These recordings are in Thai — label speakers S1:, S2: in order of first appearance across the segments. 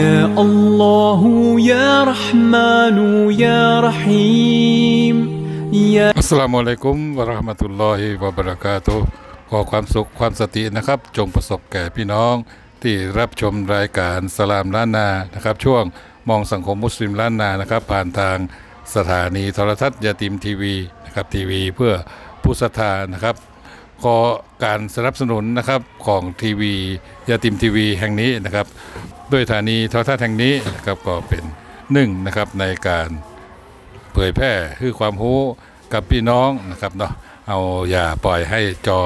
S1: يا الله يا رحمن يا رحيم يا
S2: อัสสลามุอะลัยกุมวะเราะห์มะตุลลอฮิวะบะเราะกาตุฮ์ขอความสุขความสตินะครับ จงประสบแก่พี่น้องที่รับชมรายการสลามล้านนานะครับ ช่วงมองสังคมมุสลิมล้านนานะครับ ผ่านทางสถานีโทรทัศน์ยาติมทีวีนะครับทีวีเพื่อผู้ศรัทธานะครับ ขอการสนับสนุนนะครับของทีวียาติมทีวีแห่งนี้นะครับ ด้วยสถานีโทรทัศน์แห่งนี้นะครับก็เป็นหนึ่งนะครับในการเผยแพร่คือความรู้กับพี่น้องนะครับเนาะเอาอย่าปล่อยให้จอ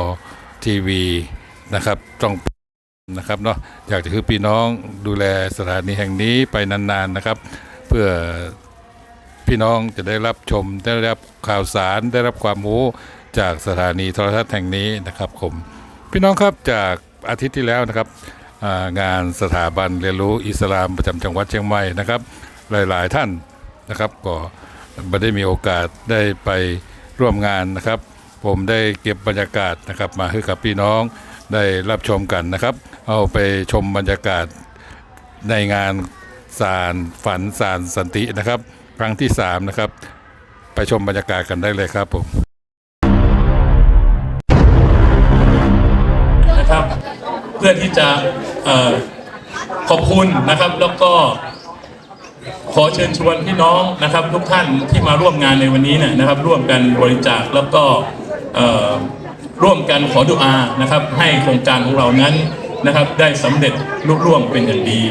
S2: ทีวีนะครับต้องนะครับเนาะอยากจะคือพี่น้องดูแลสถานีแห่งนี้ไปนานๆนะครับ เพื่อพี่น้องจะได้รับชมได้รับข่าวสารได้รับความรู้จากสถานีโทรทัศน์แห่งนี้นะครับผมพี่น้องครับจากอาทิตย์ที่แล้วนะครับ งานสถาบันเรียนรู้อิสลามประจำจังหวัดเชียงใหม่นะครับ หลายๆท่านนะครับก็ไม่ได้มีโอกาสได้ไปร่วมงานนะครับ ผมได้เก็บบรรยากาศนะครับ มาให้กับพี่น้องได้รับชมกันนะครับ เอาไปชมบรรยากาศในงานสารฝันสารสันตินะครับ ครั้งที่3นะครับไปชมบรรยากาศกันได้เลยครับผม
S3: พื่อที่จะออขอบคุณนะครับ แล้วก็ขอเชิญชวนพี่น้องนะครับ ทุกท่านที่มาร่วมงานในวันนี้เนี่ยนะครับ ร่วมกันบริจาคแล้วก็ร่วมกันขอดุอานะครับ ให้โครงการของเรานั้นนะครับ ได้สำเร็จลุล่วงเป็นอย่างดี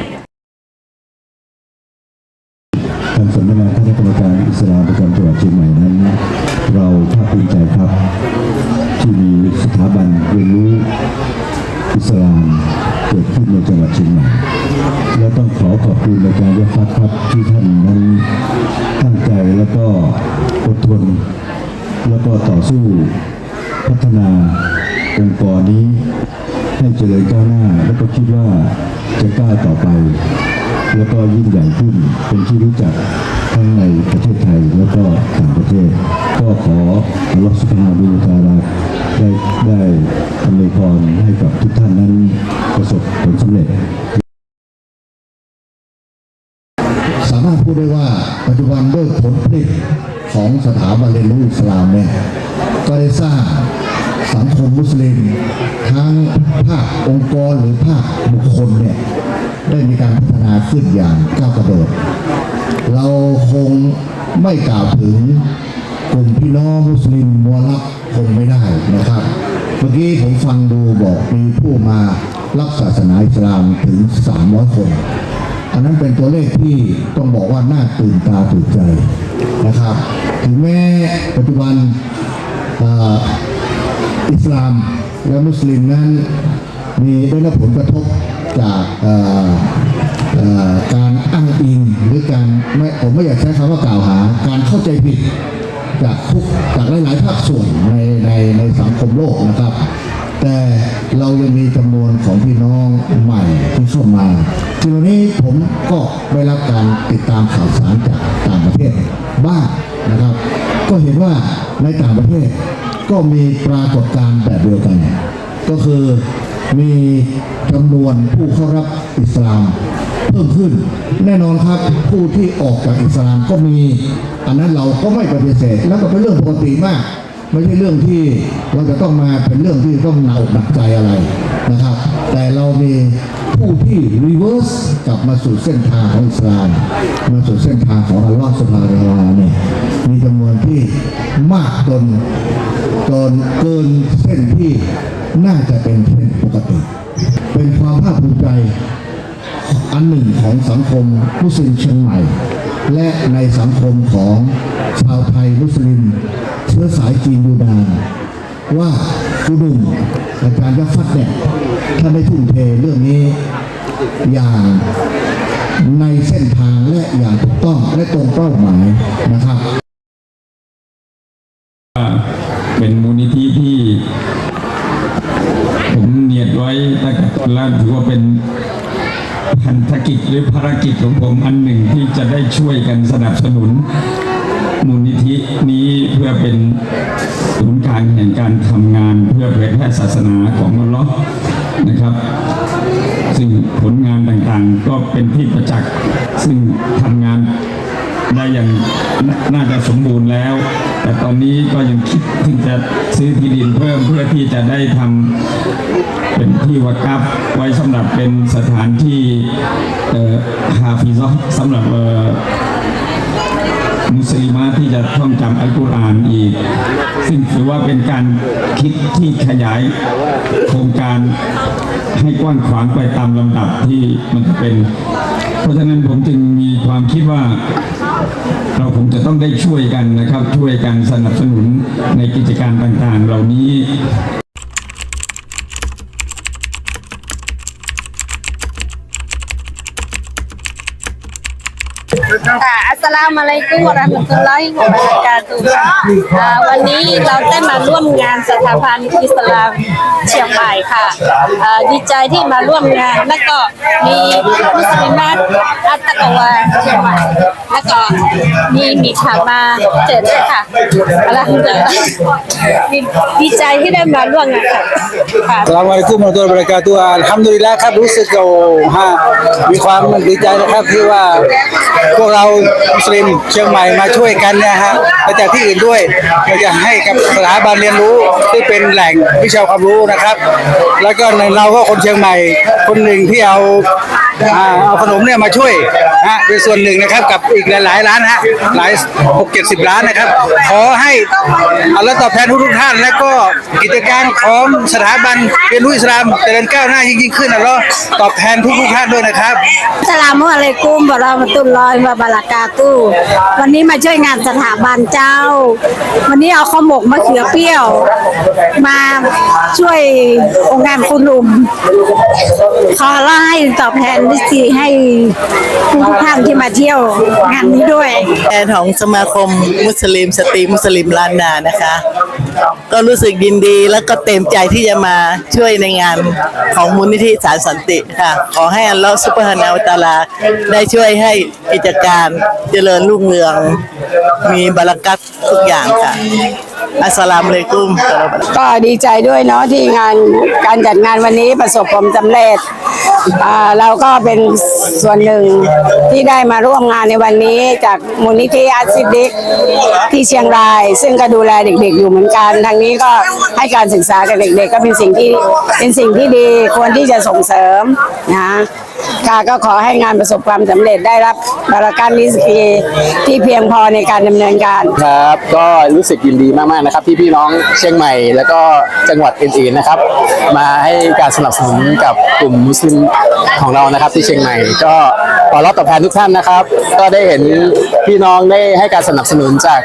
S4: ผล
S5: ผลิตของสถาบันเรียนรู้อิสลามเนี่ยก็ได้สร้างสังคมมุสลิมทั้งภาคองค์กรหรือภาคบุคคลเนี่ยได้มีการพัฒนาขึ้นอย่างก้าวกระโดด เราคงไม่กล่าวถึงกลุ่มพี่น้องมุสลิมมัวลับคงไม่ได้นะครับ เมื่อกี้ผมฟังดูบอกมีผู้มารับศาสนาอิสลามถึง 300 คน อันนั้นเป็นตัวเลขที่ต้องบอกว่าน่าตื่นตาตื่นใจนะครับ ถึงแม้ปัจจุบันอ,อิสลามและมุสลิมนั้นมีได้รับผลกระทบจากการอ้างอิงหรือการไม่ผมไม่อยากใช้คำว่ากล่าวหา การเข้าใจผิดจากทุกจากหลายๆภาคส่วนในในในสังคมโลกนะครับ แต่เรายังมีจำนวนของพี่น้องใหม่ที่เข้ามาทีนี้ผมก็ได้รับการติดตามข่าวสารจากต่างประเทศบ้างนะครับ ก็เห็นว่าในต่างประเทศก็มีปรากฏการณ์แบบเดียวกัน ก็คือมีจำนวนผู้เข้ารับอิสลามเพิ่มขึ้น แน่นอนครับผู้ที่ออกจากอิสลามก็มี อันนั้นเราก็ไม่ปฏิเสธแล้วก็เป็นเรื่องปกติมาก ไม่ใช่เรื่องที่เราจะต้องมาเป็นเรื่องที่ต้องหนักอกหนักใจอะไรนะครับ แต่เรามีผู้ที่รีเวิร์สกลับมาสู่เส้นทางของอิสลามมาสู่เส้นทางของอัลลอฮฺสุบฮานะฮูวะลาเนี่ยมีจำนวนที่มากจนจนเกินเส้นที่น่าจะเป็นเส้นปกติ เป็นความภาคภูมิใจอันหนึ่งของสังคมมุสลิมเชียงใหม่ และในสังคมของชาวไทยมุสลิม เชื้อสายจีนยูนาว่าคุณหนุ่มอาจารย์ยักษ์ฟัดเนี่ยท่านได้ทุ่มเทเรื่องนี้อย่างในเส้นทางและอย่างถูกต้องและตรงเป้าหมายนะครับ
S6: เป็นมูลนิธิที่ผมเนียดไว้ตั้งแต่ต้นแล้วถือว่าเป็นพันธกิจหรือภารกิจของผมอันหนึ่งที่จะได้ช่วยกันสนับสนุน มูลนิธินี้เพื่อเป็นศูนย์กลางแห่งการทำงานเพื่อเผยแพร่ศาสนาของอัลลอฮ์นะครับ ซึ่งผลงานต่างๆ ก็เป็นที่ประจักษ์ซึ่งทำงานได้อย่างน่าจะสมบูรณ์แล้ว แต่ตอนนี้ก็ยังคิดที่จะซื้อที่ดินเพิ่มเพื่อที่จะได้ทำเป็นที่วากับไว้สำหรับเป็นสถานที่เอ่อฮาฟิซะห์สำหรับ มุสลิมาที่จะท่องจำอัลกุรอานอีก ซึ่งถือว่าเป็นการคิดที่ขยายโครงการให้กว้างขวางไปตามลำดับที่มันจะเป็น เพราะฉะนั้นผมจึงมีความคิดว่าเราคงจะต้องได้ช่วยกันนะครับ ช่วยกันสนับสนุนในกิจการต่างๆ เหล่านี้
S7: ค่ะอัสสลามุอะลัยกุมวะเราะห์มะตุลลอฮิวะบะเราะกาตุฮ์อ่าวันนี้เราได้มาร่วมงานสถาบันอิสลามเชียงใหม่ค่ะอ่าดีใจที่มาร่วมงานแล้วก็มีมุสลิมัตอัตตะกวาเชียงใหม่แล้วก็มีมีขามาเจ็ดด้วยค่ะอะไรเดี๋ยวดีดีใจที่ได้มาร่วมงานค่ะค่ะ
S8: สลามอะลัยกุมวะเราะตุลลอฮิวะบะเราะกาตุฮ์อัลฮัมดุลิลละห์ครับรู้สึกโอ้ฮะมีความดีใจนะครับที่ว่าพวกเรามุสลิมเชียงใหม่มาช่วยกันนะฮะมาจากที่อื่นด้วยเราจะให้กับสถาบันเรียนรู้ที่เป็นแหล่งวิชาความรู้นะครับ แล้วก็เราก็คนเชียงใหม่คนหนึ่งที่เอาอ่าเอาขนมเนี่ยมาช่วยฮะเป็นส่วนหนึ่งนะครับกับอีกหลายๆร้านฮะหลายหกเจ็ดสิบร้านนะครับ ขอให้อัลลอฮ์ตอบแทนทุกๆท่าน และก็กิจการของสถาบันเรียนรู้อิสลามเจริญก้าวหน้ายิ่งๆขึ้นอัลลอตอบแทนทุกๆท่านด้วยนะครับ
S7: อัสลามุอะลัยกุมวะเรามตุลลอฮิวะบะเรากาตุฮ์วันนี้มาช่วยงานสถาบันเจ้า วันนี้เอาข้าวหมกมะเขือเปรี้ยว มาช่วยองค์การคุณลุมขอร้ให้ตอบแทนวิธีให้ทุกท่านที่มาเที่ยวงานนี้ด้วย
S9: แทนของสมาคมมุสลิมสตรีมุสลิมล้านนานะคะ ก็รู้สึกยินดีแล้วก็เต็มใจที่จะมาช่วยในงานของมูลนิธิสารสันติค่ะ ขอให้อัลลอฮฺซุบฮานาอัตาลา ได้ช่วยให้กิจการเจริญรุ่งเรือง มีบารักัตทุกอย่างค่ะ อัสสลามุอะลัยกุม
S10: ก็ดีใจด้วยเนาะที่งานการจัดงานวันนี้ประสบความสำเร็จอ่าเราก็เป็น ส่วนหนึ่งที่ได้มาร่วมงานในวันนี้จากมูลนิธิอาซิดิกที่เชียงราย ซึ่งก็ดูแลเด็กๆอยู่เหมือนกันทางนี้ก็ให้การศึกษากับเด็กๆ ก็เป็นสิ่งที่เป็นสิ่งที่ดีควรที่จะส่งเสริมนะค่ะก็ขอให้งานประสบความสำเร็จได้รับบาราการนิสกีที่เพียงพอในการดำเนินการ
S11: ครับ ก็รู้สึกยินดีมากๆนะครับ ที่พี่น้องเชียงใหม่ แล้วก็จังหวัดอื่นๆนะครับ มาให้การสนับสนุนกับกลุ่มมุสลิมของเรานะครับที่เชียงใหม่ก็ขอรับตอบแทนทุกท่านนะครับ ก็ได้เห็นพี่น้องได้ให้การสนับสนุนจาก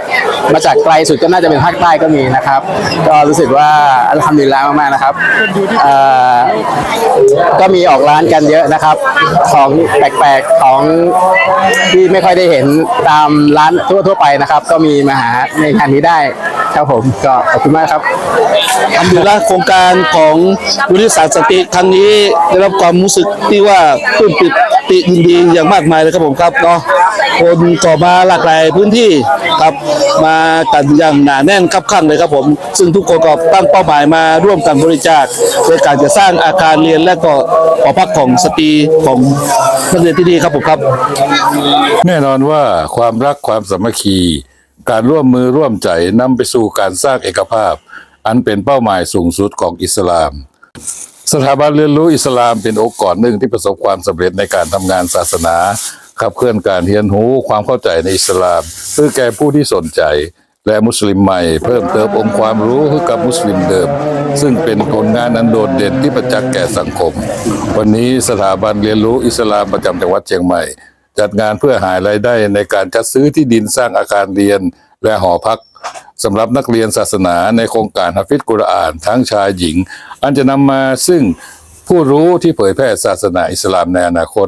S11: มาจากไกลสุดก็น่าจะเป็นภาคใต้ก็มีนะครับ ก็รู้สึกว่าอัลฮัมดุลิลลาห์มากๆนะครับก็มีออกร้านกันเยอะนะครับ ของแปลกๆของที่ไม่ค่อยได้เห็นตามร้านทั่วๆไปนะครับ ก็มีมาหาในงานนี้ได้ครับผมก็ขอบคุณมากครับ
S8: อัลฮัมดุลิลละโครงการของมูลนิธิสารสันติครั้งนี้ได้รับความรู้สึกที่ว่าปลื้มปิ ติยินดีอย่างมากมายเลยครับผมครับเนาะคนก่อมาหลากหลายพื้นที่ครับมากันอย่างหนาแน่นครับข้างเลยครับผม ซึ่งทุกคนก็ตั้งเป้าหมายมาร่วมกันบริจาคโดยการจะสร้างอาคารเรียนและก็หอพักของสตรีของนักเรียนที่นี่ครับผมครับ
S2: แน่นอนว่าความรักความสามัคคี การร่วมมือร่วมใจนำไปสู่การสร้างเอกภาพ อันเป็นเป้าหมายสูงสุดของอิสลาม สถาบันเรียนรู้อิสลามเป็นองค์กรหนึ่งที่ประสบความสำเร็จในการทำงานศาสนา ขับเคลื่อนการเรียนรู้ความเข้าใจในอิสลามเพื่อแก่ผู้ที่สนใจ และมุสลิมใหม่เพิ่มเติมองค์ความรู้ให้กับมุสลิมเดิม ซึ่งเป็นผลงานอันโดดเด่นที่ประจักษ์แก่สังคม วันนี้สถาบันเรียนรู้อิสลามประจำจังหวัดเชียงใหม่ จัดงานเพื่อหารายได้ในการจัดซื้อที่ดินสร้างอาคารเรียนและหอพัก สำหรับนักเรียนศาสนาในโครงการฮัฟิดกุรอานทั้งชายหญิง อันจะนำมาซึ่งผู้รู้ที่เผยแพร่ศาสนาอิสลามในอนาคต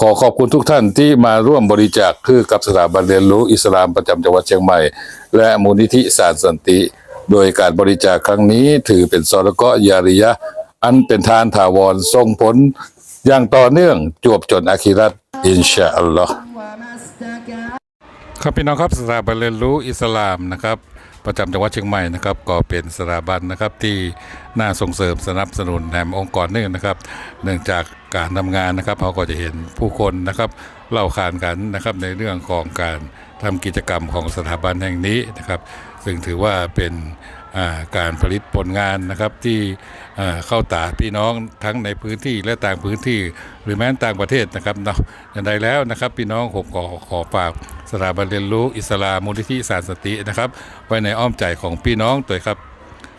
S2: ขอขอบคุณทุกท่านที่มาร่วมบริจาคคือกับสถาบันเรียนรู้อิสลามประจำจังหวัดเชียงใหม่ และมูลนิธิสารสันติ โดยการบริจาคครั้งนี้ถือเป็นซอรกอยาริยะ อันเป็นทานถาวรส่งผลอย่างต่อเนื่องจวบจนอาคิรัตอินชาอัลลอฮ์ครับพี่น้องครับสถาบันเรียนรู้อิสลามนะครับ ประจำจังหวัดเชียงใหม่นะครับก็เป็นสถาบันนะครับที่น่าส่งเสริมสนับสนุนแหมองค์กรหนึ่งนะครับ เนื่องจากการทำงานนะครับเราก็จะเห็นผู้คนนะครับเล่าขานกันนะครับในเรื่องของการทำกิจกรรมของสถาบันแห่งนี้นะครับ ซึ่งถือว่าเป็น การผลิตผลงานนะครับที่เข้าตาพี่น้องทั้งในพื้นที่และต่างพื้นที่ หรือแม้ต่างประเทศนะครับเนาะอย่างไรแล้วนะครับ พี่น้องผมขอขอฝากสถาบันเรียนรู้อิสลามมูลนิธิสารสตินะครับ ไว้ในอ้อมใจของพี่น้องตัวครับ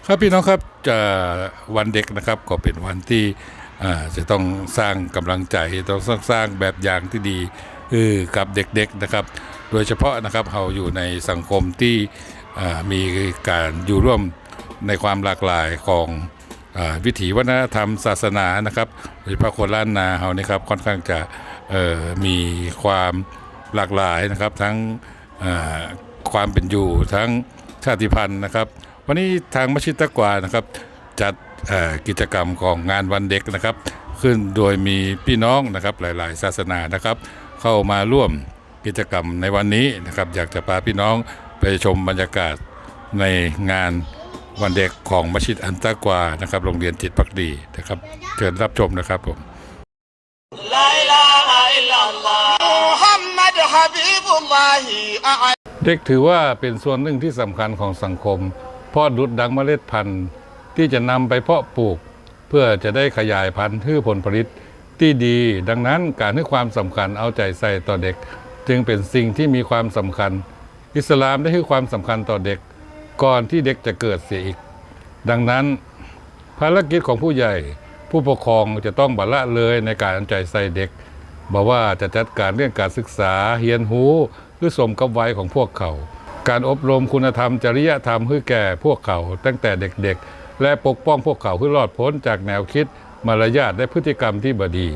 S2: ครับพี่น้องครับจะวันเด็กนะครับก็เป็นวันที่จะต้องสร้างกำลังใจต้องสร้างแบบอย่างที่ดีคือกับเด็กๆนะครับ โดยเฉพาะนะครับเราอยู่ในสังคมที่ มีการอยู่ร่วมในความหลากหลายของอวิถีวัฒนธรรมศาสนานะครับโดยเฉพาะคนล้านนาเรานี่ครับค่อนข้างจะมีความหลากหลายนะครับทั้งความเป็นอยู่ทั้งชาติพันธุ์นะครับ วันนี้ทางมัชิตะกวานะครับจัดกิจกรรมของงานวันเด็กนะครับ ขึ้นโดยมีพี่น้องนะครับหลาย ๆ ศาสนานะครับ เข้ามาร่วมกิจกรรมในวันนี้นะครับ อยากจะพาพี่น้อง ไปชมบรรยากาศในงานวันเด็กของมัสยิดอันตะกวานะครับ โรงเรียนจิตปักดีนะครับเชิญรับชมนะครับผม เด็กถือว่าเป็นส่วนหนึ่งที่สำคัญของสังคม เพราะดุดดังเมล็ดพันธุ์ ที่จะนำไปเพาะปลูก เพื่อจะได้ขยายพันธุ์ให้ผลผลิตที่ดี ดังนั้นการให้ความสำคัญเอาใจใส่ต่อเด็ก จึงเป็นสิ่งที่มีความสำคัญ อิสลามได้ให้ความสำคัญต่อเด็กก่อนที่เด็กจะเกิดเสียอีก ดังนั้นภารกิจของผู้ใหญ่ผู้ปกครองจะต้องบัละเลยในการใจใส่เด็กบอกว่าจะจัดการเรื่องการศึกษาเฮียนหูหรือสมกับวัยของพวกเขา การอบรมคุณธรรมจริยธรรมให้แก่พวกเขา ตั้งแต่เด็กๆ และปกป้องพวกเขาให้รอดพ้นจากแนวคิด มารยาทและพฤติกรรมที่บดี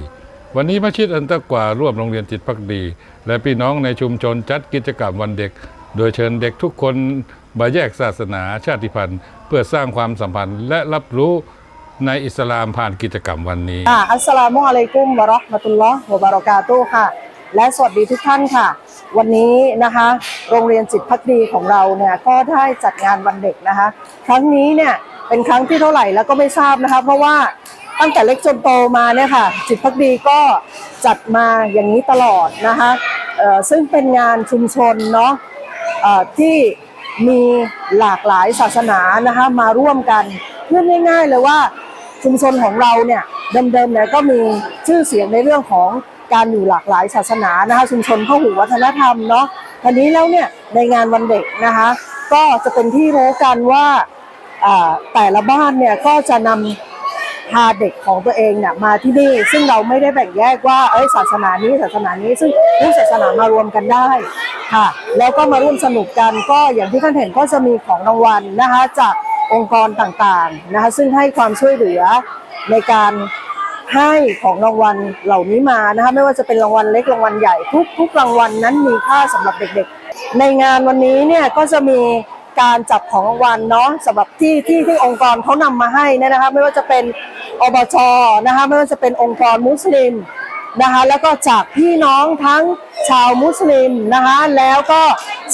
S2: วันนี้มัสยิดอันตะกวาร่วมโรงเรียนจิตพักดี และพี่น้องในชุมชนจัดกิจกรรมวันเด็ก โดยเชิญเด็กทุกคนมาแยกศาสนาชาติพันธุ์ เพื่อสร้างความสัมพันธ์และรับรู้ในอิสลามผ่านกิจกรรมวันนี้
S12: ค่ะอัสสลามุอะลัยกุมวะราะห์มะตุลลอฮ์วะบารอกาตุค่ะ และสวัสดีทุกท่านค่ะ วันนี้นะคะ โรงเรียนจิตพักดีของเราเนี่ยก็ได้จัดงานวันเด็กนะคะ ครั้งนี้เนี่ยเป็นครั้งที่เท่าไหร่แล้วก็ไม่ทราบนะคะ เพราะว่าตั้งแต่เล็กจนโตมาเนี่ยค่ะ จิตพักดีก็จัดมาอย่างนี้ตลอดนะคะเอ่อซึ่งเป็นงานชุมชนเนาะ ที่มีหลากหลายศาสนานะคะมาร่วมกันพูดง่าย ๆ เลยว่าชุมชนของเราเนี่ยเดิมๆเนี่ยก็มีชื่อเสียงในเรื่องของการอยู่หลากหลายศาสนานะคะชุมชนข้าหูวัฒนธรรมเนาะทีนี้แล้วเนี่ยในงานวันเด็กนะคะก็จะเป็นที่รู้กันว่าอ่าแต่ละบ้านเนี่ยก็จะนำ พาเด็กของตัวเองเนี่ยมาที่นี่ ซึ่งเราไม่ได้แบ่งแยกว่าเอ้ยศาสนานี้ศาสนานี้ซึ่งทุกศาสนามารวมกันได้ค่ะ แล้วก็มาร่วมสนุกกันก็อย่างที่ท่านเห็นก็จะมีของรางวัลนะคะจากองค์กรต่างๆนะคะซึ่งให้ความช่วยเหลือในการให้ของรางวัลเหล่านี้มานะคะไม่ว่าจะเป็นรางวัลเล็กรางวัลใหญ่ทุกทุกรางวัลนั้นมีค่าสำหรับเด็กๆ ในงานวันนี้เนี่ยก็จะมีการจับของรางวัลเนาะสำหรับที่ที่ที่องค์กรเขานำมาให้เนยนะคะไม่ว่าจะเป็น อบจนะคะไม่ว่าจะเป็นองค์กรมุสลิมนะคะแล้วก็จากพี่น้องทั้งชาวมุสลิมนะคะแล้วก็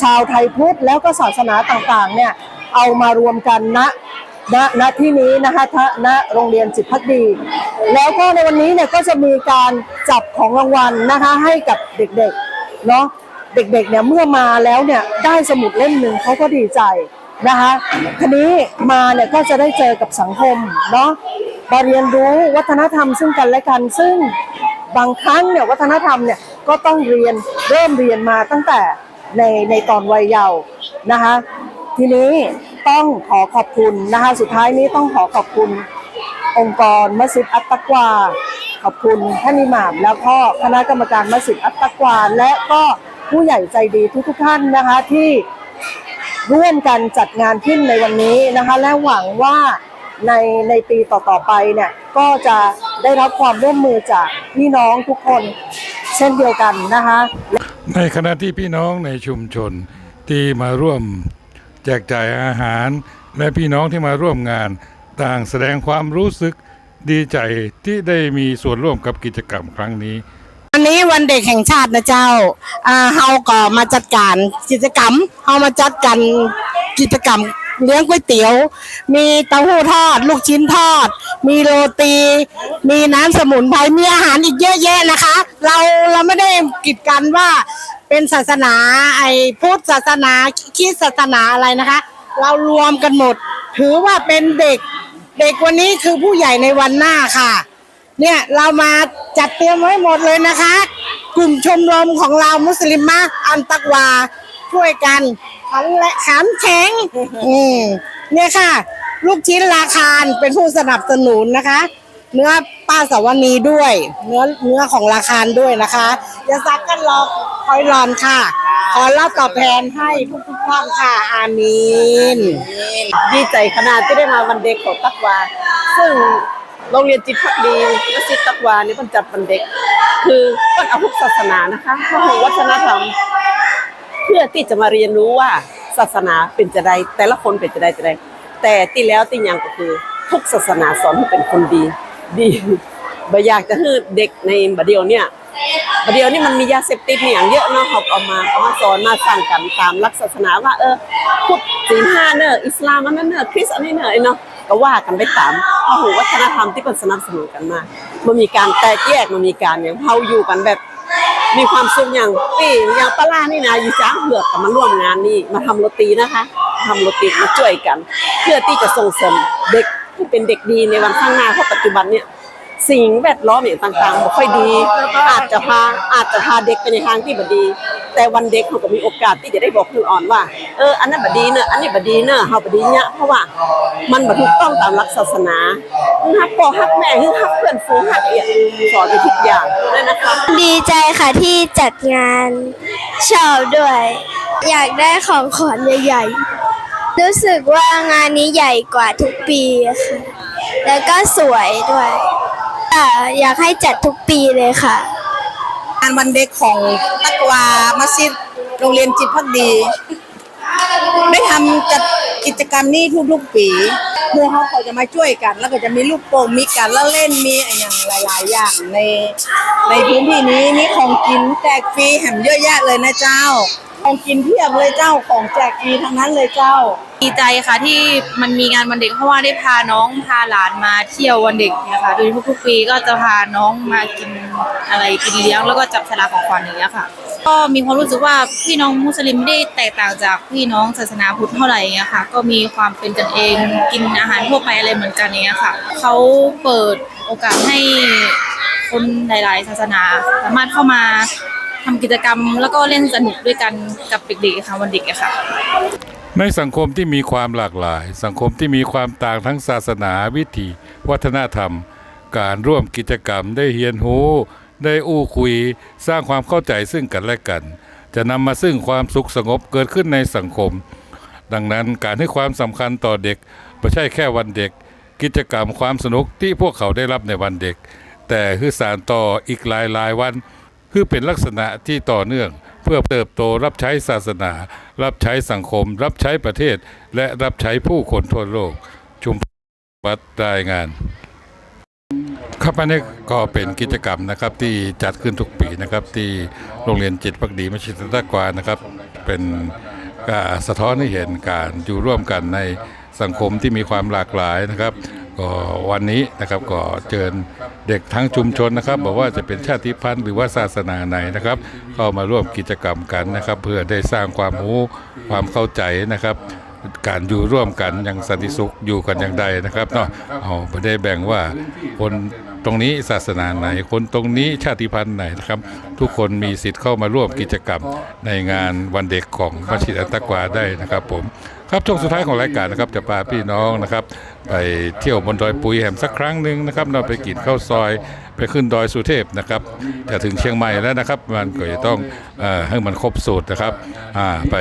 S12: ชาวไทยพุทธแล้วก็ศาสนาต่างๆเนี่ยเอามารวมกันณณณที่นี้นะคะทะณโรงเรียนจิตพักดี แล้วก็ในวันนี้เนี่ยก็จะมีการจับของรางวัลนะคะให้กับเด็กๆเนาะเด็กๆเนี่ยเมื่อมาแล้วเนี่ยได้สมุดเล่มหนึ่งเขาก็ดีใจ นะคะทีนี้มาเนี่ยก็จะได้เจอกับสังคมเนาะมาเรียนรู้วัฒนธรรมซึ่งกันและกัน ซึ่งบางครั้งเนี่ยวัฒนธรรมเนี่ยก็ต้องเรียนเริ่มเรียนมาตั้งแต่ในในตอนวัยเยาว์นะคะทีนี้ต้องขอขอบคุณนะคะสุดท้ายนี้ต้องขอขอบคุณองค์กรมัสยิดอัตตะกวา ขอบคุณท่านอิหม่ามแล้วก็คณะกรรมการมัสยิดอัตตะกวา และก็ผู้ใหญ่ใจดีทุกๆท่านนะคะที่ ร่วมกันจัดงานขึ้นในวันนี้นะคะ และหวังว่าในในปีต่อๆไปเนี่ยก็จะได้รับความร่วมมือจากพี่น้องทุกคนเช่นเดียวกันนะคะ
S2: ในขณะที่พี่น้องในชุมชนที่มาร่วมแจกจ่ายอาหาร และพี่น้องที่มาร่วมงาน ต่างแสดงความรู้สึกดีใจที่ได้มีส่วนร่วมกับกิจกรรมครั้งนี้
S13: วันนี้วันเด็กแห่งชาตินะเจ้าอ่าเฮาก็มาจัดการกิจกรรมเฮามาจัดกัน
S10: กิจกรรมเลี้ยงก๋วยเตี๋ยว มีเต้าหู้ทอด ลูกชิ้นทอด มีโรตี มีน้ำสมุนไพร มีอาหารอีกเยอะแยะนะคะ เราเราไม่ได้กีดกันว่าเป็นศาสนาไอ้พุทธศาสนาคริสต์ศาสนาอะไรนะคะ เรารวมกันหมด ถือว่าเป็นเด็ก เด็กวันนี้คือผู้ใหญ่ในวันหน้าค่ะ เนี่ยเรามาจัดเตรียมไว้หมดเลยนะคะ กลุ่มชมรมของเรามุสลิมะอันตักวา ช่วยกันขันและขันแข็งอืมเนี่ยค่ะ ลูกชิ้นราคาเป็นผู้สนับสนุนนะคะ เนื้อป้าสวนีด้วย เนื้อเนื้อของราคาด้วยนะคะอย่าซักกันรอคอยรอนค่ะ ขอรับตอบแทนให้ทุกทุกท่านค่ะอามีน
S9: ดีใจขนาดที่ได้มาวันเด็กของตักวา ซึ่ง โรงเรียนจิตพักดีมัสยิดตักวานี่มันจัดวันเด็ก คือมันเอาทุกศาสนานะคะพหุวัฒนธรรม เพื่อที่จะมาเรียนรู้ว่าศาสนาเป็นจะใดแต่ละคนเป็นจะใดจะใดแต่ที่แล้วที่ยังก็คือ ทุกศาสนาสอนให้เป็นคนดี ดีบ่อยากจะให้เด็กในบัดเดียวเนี่ยบัดเดียวนี่มันมียาเสพติดเนี่ยอย่างเยอะเนาะเขาเอามาเอามาสอนมาสั่งกันตามลักศาสนาว่า เออพุทธศีลห้าเนอะอิสลามอันนั้นเนอะคริสต์อันนี้เนอะเนาะ ก็ว่ากันไปตามพหุวัฒนธรรมที่เป็นสนับสนุนกันมามันมีการแตกแยกมันมีการอย่างเฮาอยู่กันแบบ มีความสุขอย่างปีอย่างปลาร้านี่นะอยู่จ้างเผือกกับมาร่วมงานนี่มาทำโรตีนะคะทำโรตีมาช่วยกัน เพื่อที่จะส่งเสริมเด็กที่เป็นเด็กดีในวันข้างหน้าเพราะปัจจุบันเนี่ยสิ่งแวดล้อมอย่างต่างๆไม่ค่อยดีอาจจะพาอาจจะพาเด็กไปในทางที่บดี แต่วันเด็กเขาก็มีโอกาสที่จะได้บอกคนอ่อนว่า เออ อันนั้นบดีเนอะอันนี้บดีเนอะเฮาบดีเนี่ยเพราะว่ามันบถูกต้องตามหลักศาสนาฮักพ่อฮักแม่คือฮักเพื่อนฝูงฮักเอียสอนไปทุกอย่างเลยนะคะ
S13: ดีใจค่ะที่จัดงานชอบด้วย อยากได้ของขวัญใหญ่ๆ รู้สึกว่างานนี้ใหญ่กว่าทุกปีค่ะ แล้วก็สวยด้วยอ่อยากให้จัดทุกปีเลยค่ะา
S10: นวันเด็กของตักวามัสยิดโรงเรียนจิตพักดี ได้ทำจัดกิจกรรมนี้ทุกๆปีหมู่เขาเขาจะมาช่วยกัน แล้วก็จะมีลูกโป่งมีการละเล่นมีอะไรอย่างหลาย ๆ อย่างในในพื้นที่นี้มีของกินแจกฟรีแหมเยอะแยะเลยนะเจ้าของกินเพียบเลยเจ้าของแจกฟรีทั้งนั้นเลยเจ้า
S14: ดีใจค่ะที่มันมีงานวันเด็กเพราะว่าได้พาน้องพาหลานมาเที่ยววันเด็กนะคะโดยทุกๆปีก็จะพาน้องมากินอะไรกินเลี้ยงแล้วก็จับฉลากของขวัญอย่างเงี้ยค่ะ ก็มีความรู้สึกว่าพี่น้องมุสลิมไม่ได้แตกต่างจากพี่น้องศาสนาพุทธเท่าไหร่อย่างเงี้ยค่ะ ก็มีความเป็นกันเองกินอาหารทั่วไปอะไรเหมือนกันอย่างเงี้ยค่ะเขาเปิดโอกาสให้คนหลาย ๆ ศาสนาสามารถเข้ามา ทำกิจกรรมแล้วก็เล่นสนุกด้วยกันกับเด็กๆค่ะวันเด็กอะค่ะ
S2: ในสังคมที่มีความหลากหลาย สังคมที่มีความต่างทั้งศาสนาวิถีวัฒนธรรม การร่วมกิจกรรมได้เฮียนหูได้อู้คุย สร้างความเข้าใจซึ่งกันและกัน จะนำมาซึ่งความสุขสงบเกิดขึ้นในสังคม ดังนั้นการให้ความสำคัญต่อเด็กไม่ใช่แค่วันเด็ก กิจกรรมความสนุกที่พวกเขาได้รับในวันเด็ก แต่คือสารต่ออีกหลายหลายๆวัน คือเป็นลักษณะที่ต่อเนื่อง เพื่อเติบโตรับใช้ศาสนา รับใช้สังคม รับใช้ประเทศ และรับใช้ผู้คนทั่วโลก ชุมวัดรายงานครับอันนี้ก็เป็นกิจกรรมนะครับที่จัดขึ้นทุกปีนะครับที่โรงเรียนจิตพักดีมชิตตะกวานะครับ เป็นการสะท้อนให้เห็นการอยู่ร่วมกันในสังคมที่มีความหลากหลายนะครับ ก็วันนี้นะครับก็เชิญเด็กทั้งชุมชนนะครับ บอกว่าจะเป็นชาติพันธุ์หรือว่าศาสนาไหนนะครับ เข้ามาร่วมกิจกรรมกันนะครับ เพื่อได้สร้างความรู้ความเข้าใจนะครับ การอยู่ร่วมกันอย่างสันติสุขอยู่กันอย่างใดนะครับเนาะเอาไม่ได้แบ่งว่าคนตรงนี้ศาสนาไหนคนตรงนี้ชาติพันธุ์ไหนนะครับ ทุกคนมีสิทธิ์เข้ามาร่วมกิจกรรมในงานวันเด็กของมัสยิดอัตตะกวาได้นะครับผมครับช่วงสุดท้ายของรายการนะครับจะพาพี่น้องนะครับไปเที่ยวบนดอยปุยแหมสักครั้งหนึ่งนะครับเราไปกินข้าวซอยไปขึ้นดอยสุเทพนะครับจะถึงเชียงใหม่แล้วนะครับ มันก็จะต้องเออให้มันครบสูตรนะครับไป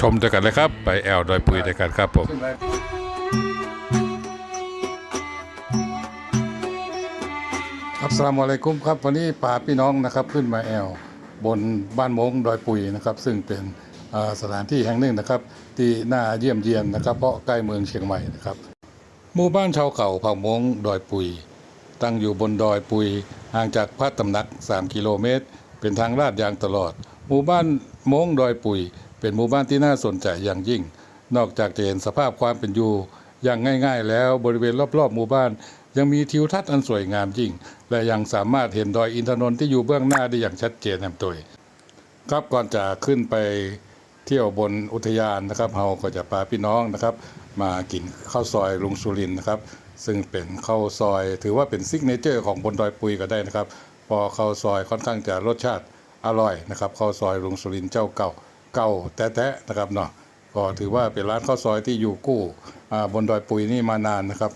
S2: ชมด้วยกันเลยครับ ไปแอลดอยปุยด้วยกันครับผมครับสลามอะลัยกุมครับ วันนี้ป่าพี่น้องนะครับขึ้นมาแอลบนบ้านมงดอยปุยนะครับ ซึ่งเป็น สถานที่แห่งหนึ่งนะครับ ที่น่าเยี่ยมเยียนนะครับ เพราะใกล้เมืองเชียงใหม่นะครับหมู่บ้านชาวเก่าเผ่ามงดอยปุย ตั้งอยู่บนดอยปุยห่างจากพระตำหนัก 3 กิโลเมตร เป็นทางลาดยางตลอด หมู่บ้านมงดอยปุย เป็นหมู่บ้านที่น่าสนใจอย่างยิ่ง นอกจากจะเห็นสภาพความเป็นอยู่อย่างง่ายๆ แล้วบริเวณรอบๆ หมู่บ้าน ยังมีทิวทัศน์อันสวยงามยิ่ง และยังสามารถเห็นดอยอินทนนท์ที่อยู่เบื้องหน้าได้อย่างชัดเจนแหมตัวครับก่อนจะขึ้นไป เที่ยวบนอุทยานนะครับเราก็จะพาพี่น้องนะครับ มากินข้าวซอยลุงสุรินนะครับ ซึ่งเป็นข้าวซอย ถือว่าเป็นซิกเนเจอร์ของบนดอยปุยก็ได้นะครับ พอข้าวซอยค่อนข้างจะรสชาติอร่อยนะครับข้าวซอยลุงสุรินเจ้าเก่าเก่าแท้ๆนะครับเนาะก็ถือว่าเป็นร้านข้าวซอยที่อยู่กู้บนดอยปุยนี่มานานนะครับ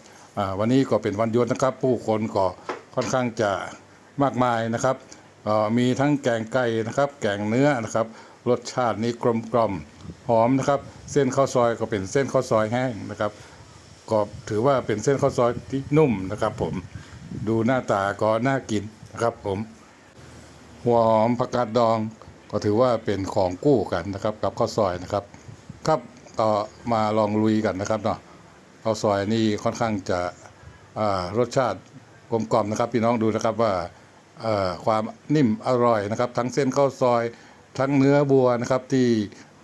S2: วันนี้ก็เป็นวันหยุดนะครับ ผู้คนก็ค่อนข้างจะมากมายนะครับ มีทั้งแกงไก่นะครับ แกงเนื้อนะครับ รสชาตินี้กลมกล่อมหอมนะครับ เส้นข้าวซอยก็เป็นเส้นข้าวซอยแห้งนะครับ ก็ถือว่าเป็นเส้นข้าวซอยที่นุ่มนะครับ ผม ดูหน้าตาก็น่ากินนะครับผม หัวหอมผักกาดดอง ก็ถือว่าเป็นของกู้กันนะครับ กับข้าวซอยนะครับ ครับต่อมาลองลุยกันนะครับเนาะข้าวซอยนี่ค่อนข้างจะรสชาติกลมกล่อมนะครับ พี่น้องดูนะครับว่า ความนิ่มอร่อยนะครับ ทั้งเส้นข้าวซอย ทั้งเนื้อบัวนะครับ ที่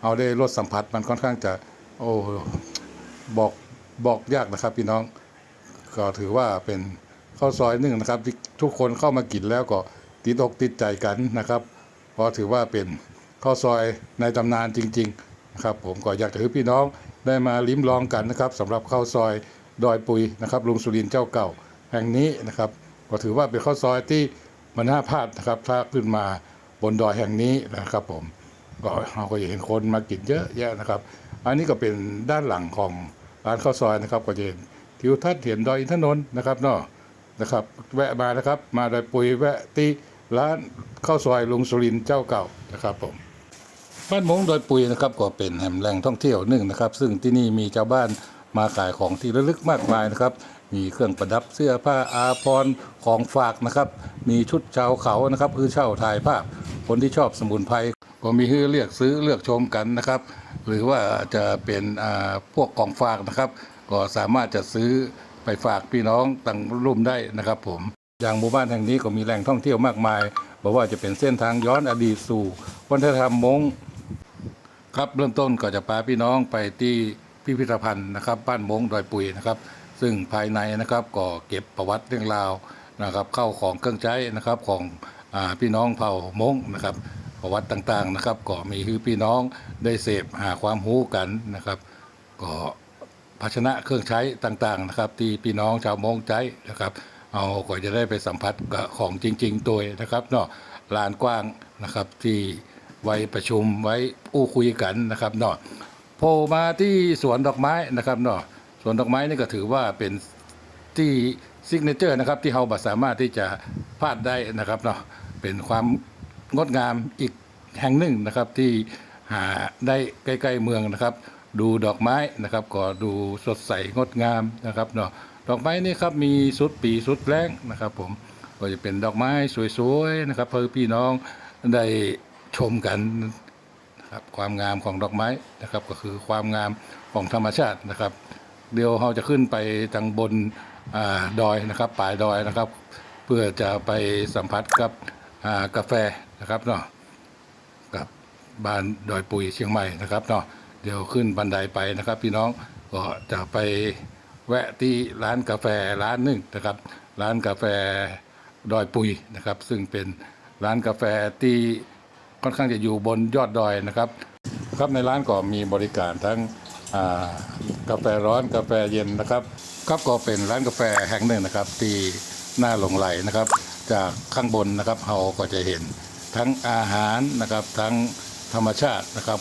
S2: เอาได้รสสัมผัสมันค่อนข้างจะ โอ้บอกบอกยากนะครับ พี่น้อง ก็ถือว่าเป็นข้าวซอยนึ่งนะครับที่ทุกคนเข้ามากินแล้วก็ติดอกติดใจกันนะครับ เพราะถือว่าเป็นข้าวซอยในตำนานจริง ๆ นะครับ ผมก็อยากจะให้พี่น้องได้มาลิ้มลองกันนะครับสำหรับข้าวซอยดอยปุยนะครับลุงสุรินเจ้าเก่า แห่งนี้นะครับ ก็ถือว่าเป็นข้าวซอยที่ มันน่าพลาดนะครับถ้าขึ้นมาบนดอยแห่งนี้นะครับผมก็เราก็จะเห็นคนมากินเยอะแยะนะครับ อันนี้ก็เป็นด้านหลังของร้านข้าวซอยนะครับก็จะเห็นทิวทัศน์เห็นดอยอินทนนท์นะครับเนาะนะครับ แวะมานะครับ มาดอยปุยแวะที่ร้านข้าวซอยลุงสุรินเจ้าเก่านะครับผมบ้านมงดอยปุยนะครับก็เป็นแห่งแหล่งท่องเที่ยวหนึ่งนะครับ ซึ่งที่นี่มีชาวบ้านมาขายของที่ระลึกมากมายนะครับ มีเครื่องประดับเสื้อผ้าอาภรณ์ของฝากนะครับ มีชุดชาวเขานะครับคือเช่าถ่ายภาพ คนที่ชอบสมุนไพรก็มีให้เลือกซื้อเลือกชมกันนะครับ หรือว่าจะเป็นอ่าพวกของฝากนะครับ ก็สามารถจะซื้อไปฝากพี่น้องต่างรุ่มได้นะครับผมอย่างหมู่บ้านแห่งนี้ก็มีแหล่งท่องเที่ยวมากมายบอกว่าจะเป็นเส้นทางย้อนอดีตสู่วัฒนธรรมมงครับเริ่มต้นก็จะพาพี่น้องไปที่พิพิธภัณฑ์นะครับ บ้านมงดอยปุยนะครับ ซึ่งภายในนะครับก็เก็บประวัติเรื่องราวนะครับเข้าของเครื่องใช้นะครับของอพี่น้องเผ่ามงนะครับ ประวัติต่างๆนะครับ ก็มีคือพี่น้องได้เสพหาความรู้กันนะครับก็ภาชนะเครื่องใช้ต่างๆนะครับ ที่พี่น้องชาวมงใช้นะครับ เอาก็จะได้ไปสัมผัสกับของจริงๆตัวนะครับเนาะลานกว้างนะครับที่ไว้ประชุมไว้อู้คุยกันนะครับเนาะโผล่มาที่สวนดอกไม้นะครับเนาะ วนดอกไม้นี่ก็ถือว่าเป็นที่ซิกเนเจอร์นะครับที่เราบัสามารถที่จะพลาดได้นะครับเนาะเป็นความงดงามอีกแห่งหนึ่งนะครับที่หาได้ใกล้ๆเมืองนะครับ ดูดอกไม้นะครับก็ดูสดใสงดงามนะครับเนาะดอกไม้นี่ครับมีสุดปีสุดแรงนะครับ ผมก็จะเป็นดอกไม้สวยๆนะครับเพื่อพี่น้องได้ชมกันนะครับความงามของดอกไม้นะครับ ก็คือความงามของธรรมชาตินะครับ เดี๋ยวเราจะขึ้นไปทางบนอดอยนะครับปลายดอยนะครับ เพื่อจะไปสัมผัสกับกาแฟนะครับเนาะกับบ้านดอยปุยเชียงใหม่นะครับเนาะเดี๋ยวขึ้นบันไดไปนะครับ พี่น้องก็จะไปแวะที่ร้านกาแฟร้านหนึ่งนะครับ ร้านกาแฟดอยปุยนะครับ ซึ่งเป็นร้านกาแฟที่ค่อนข้างจะอยู่บนยอดดอยนะครับ ครับในร้านก็มีบริการทั้ง กาแฟร้อนกาแฟเย็นนะครับครับก็เป็นร้านกาแฟแห่งหนึ่งนะครับ ที่น่าหลงไหลนะครับ จากข้างบนนะครับเราก็จะเห็นทั้งอาหารนะครับทั้งธรรมชาตินะครับ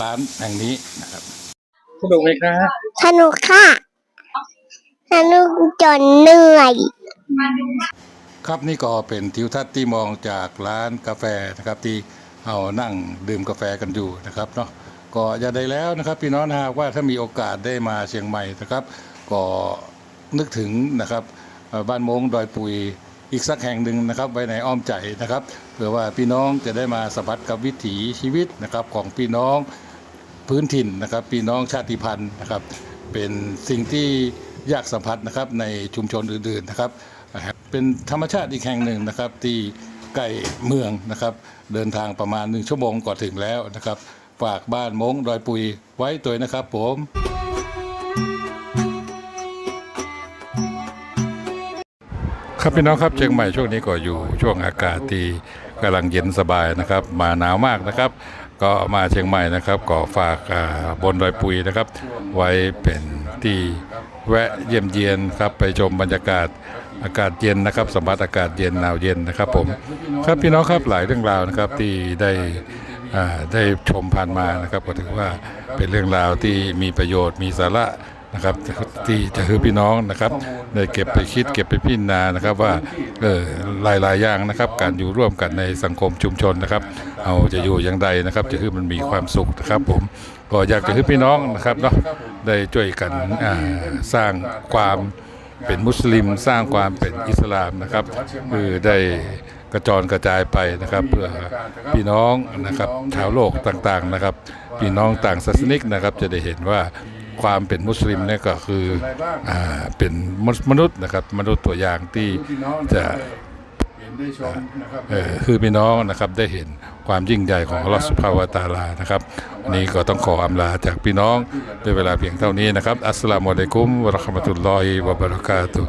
S2: ร้านแห่งนี้นะครับ
S11: สนุกไหมครับ
S13: สนุกค่ะสนุกจนเหนื่อย
S2: ครับนี่ก็เป็นทิวทัศน์ที่มองจากร้านกาแฟนะครับที่เอานั่งดื่มกาแฟกันอยู่นะครับเนาะ ก็อย่าได้แล้วนะครับ พี่น้องนะฮะว่าถ้ามีโอกาสได้มาเชียงใหม่นะครับ ก็นึกถึงนะครับบ้านมงดอยปุยอีกสักแห่งหนึ่งนะครับไว้ในอ้อมใจนะครับเพื่อว่าพี่น้องจะได้มาสัมผัสกับวิถีชีวิตนะครับของพี่น้องพื้นถิ่นนะครับ พี่น้องชาติพันธุ์นะครับ เป็นสิ่งที่ยากสัมผัสนะครับในชุมชนอื่นๆนะครับนะครับเป็นธรรมชาติอีกแห่งหนึ่งนะครับที่ใกล้เมืองนะครับ เดินทางประมาณหนึ่งชั่วโมงก็ถึงแล้วนะครับ ฝากบ้านมงดอยปุยไว้ตัวนะครับผมครับพี่น้องครับเชียงใหม่ช่วงนี้ก็อยู่ช่วงอากาศที่กำลังเย็นสบายนะครับ มาหนาวมากนะครับ ก็มาเชียงใหม่นะครับก็ฝากบนดอยปุยนะครับ ไว้เป็นที่แวะเยี่ยมเยียนครับไปชมบรรยากาศอากาศเย็นนะครับสัมผัสอากาศเย็นหนาวเย็นนะครับผมครับพี่น้องครับหลายเรื่องราวนะครับที่ได้ ได้ชมผ่านมานะครับก็ถือว่าเป็นเรื่องราวที่มีประโยชน์มีสาระนะครับที่จะคือพี่น้องนะครับได้เก็บไปคิดเก็บไปพิจารณานะครับว่าเออหลายๆอย่างนะครับ การอยู่ร่วมกันในสังคมชุมชนนะครับ เอาจะอยู่อย่างใดนะครับ จะคือมันมีความสุขนะครับ ผมก็อยากจะคือพี่น้องนะครับเนาะได้ช่วยกันสร้างความเป็นมุสลิม สร้างความเป็นอิสลามนะครับคือได้ กระจรกระจายไปนะครับ เพื่อพี่น้องนะครับชาวโลกต่างๆนะครับ พี่น้องต่างศาสนิกนะครับ จะได้เห็นว่าความเป็นมุสลิมเนี่ยก็คืออเป็นมนุษย์นะครับ มนุษย์ตัวอย่างที่จะคือพี่น้องนะครับได้เห็นความยิ่งใหญ่ของลอสุบฮาวตาลานะครับวันนี้ก็ต้องขออำลาจากพี่น้องด้วยเวลาเพียงเท่านี้นะครับ อัสสลามุอะลัยกุมวะราะห์มะตุลลอฮิวะบะเราะกาตุฮ์